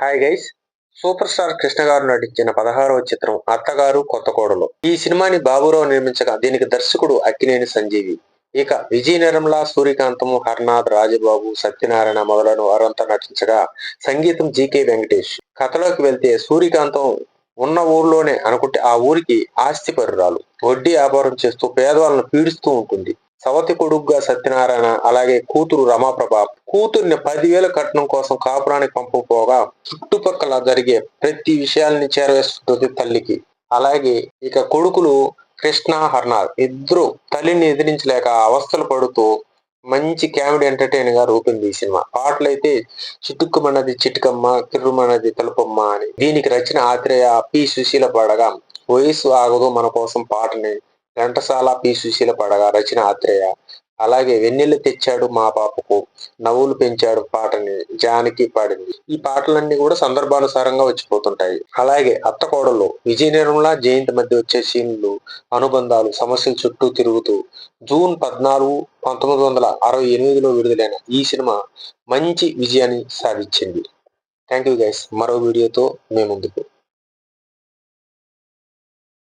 Hi guys super star Krishna garu నటించిన పదహారవ చిత్రం అత్తగారు కొత్త కోడలు. ఈ సినిమాని బాబురావు నిర్మించగా దీనికి దర్శకుడు అక్కినేని సంజీవి. ఇక విజయ నిర్మల సూర్యకాంతము హర్నాథ్ రాజబాబు సత్యనారాయణ మొదలైన వారంతా నటించగా సంగీతం జీకే వెంకటేష్. కథలోకి వెళ్తే సూర్యకాంతం ఉన్న ఊర్లోనే అనుకుంటే ఆ ఊరికి ఆస్తి పరురాలు వడ్డీ వ్యాపారం చేస్తూ పేదవాళ్ళను పీడిస్తూ ఉంటుంది. సవతి కొడుగ్గా సత్యనారాయణ అలాగే కూతురు రమాప్రభ. కూతుర్ని పదివేల కట్నం కోసం కాపురానికి పంపకపోగా చుట్టుపక్కల జరిగే ప్రతి విషయాల్ని చేరవేస్తుంది తల్లికి. అలాగే ఇక కొడుకులు కృష్ణ హర్నాథ్ ఇద్దరు తల్లిని ఎదిరించలేక అవస్థలు పడుతూ మంచి కామెడీ ఎంటర్టైన్గా రూపొంది ఈ సినిమా. పాటలైతే చిటుక్కుమన్నది చిటుకమ్మ కిర్రుమన్నది తలుపమ్మ అని. దీనికి రచన ఆత్రేయ పి సుశీల పాడగా. వయసు ఆగదు మన కోసం పాటని ఘంటసాల పి. సుశీల పడగా రచన ఆత్రేయ. అలాగే వెన్నెల్లు తెచ్చాడు మా పాపకు నవ్వులు పెంచాడు పాటని జానకి పాడింది ఈ పాటలన్నీ కూడా సందర్భానుసారంగా వచ్చిపోతుంటాయి. అలాగే అత్త కోడలు విజయ నిర్మల జయంతి మధ్య వచ్చే సీన్లు అనుబంధాలు సమస్యల చుట్టూ తిరుగుతూ జూన్ పద్నాలుగు పంతొమ్మిది వందల అరవై ఎనిమిదిలో విడుదలైన ఈ సినిమా మంచి విజయాన్ని సాధించింది. Thank you guys. మరో వీడియోతో మేము ముందుకు